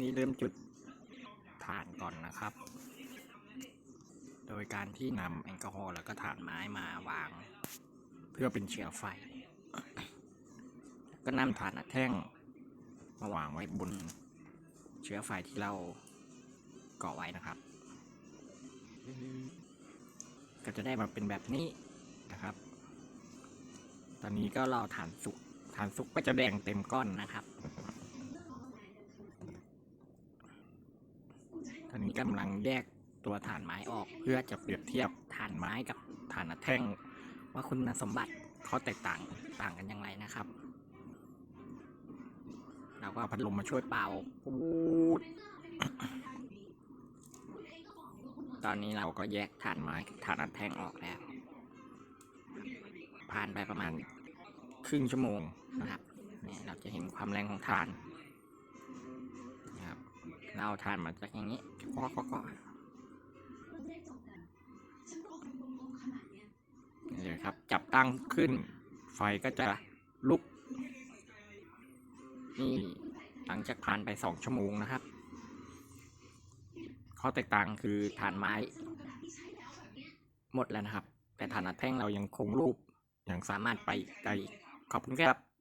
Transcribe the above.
นี่เริ่มจุดถ่านก่อนนะครับ โดยการที่นำแอลกอฮอล์แล้วก็ถ่านไม้มาวาง เพื่อเป็นเชื้อไฟ ก็นำถ่านอัดแท่งมาวางไว้บนเชื้อไฟที่เราก่อไว้นะครับ ก็จะได้มาเป็นแบบนี้นะครับ ตอนนี้ก็รอถ่านสุกถ่านสุกก็จะแดงเต็มก้อนนะครับ อนนี้กำลังแยกตัวถ่านไม้ออกเพื่อจะเปรียบเทียบถ่านไม้กับถ่านอัดแท่ง ว่าคุณสมบัติเขาแตกต่างต่างกันอย่างไรนะครับเราก็พัดลมมาช่วยเป่าตอนนี้เราก็แยกถ่านไม้กับถ่านอัดแท่งออกแล้ว ผ่านไปประมาณครึ่งชั่วโมงนะครับเนี่ยเราจะเห็นความแรงของถ่าน เราเอาถ่านมาจากอย่างนี้ก็ก็ก็นี่เลยครับ จับตั้งขึ้น ไฟก็จะลุก นี่ หลังจากผ่านไปสองชั่วโมงนะครับ ข้อแตกต่างคือฐานไม้ หมดแล้วนะครับ แต่ฐานอัดแท่งเรายังคงรูปยังสามารถไปไกลขอบคุณครับ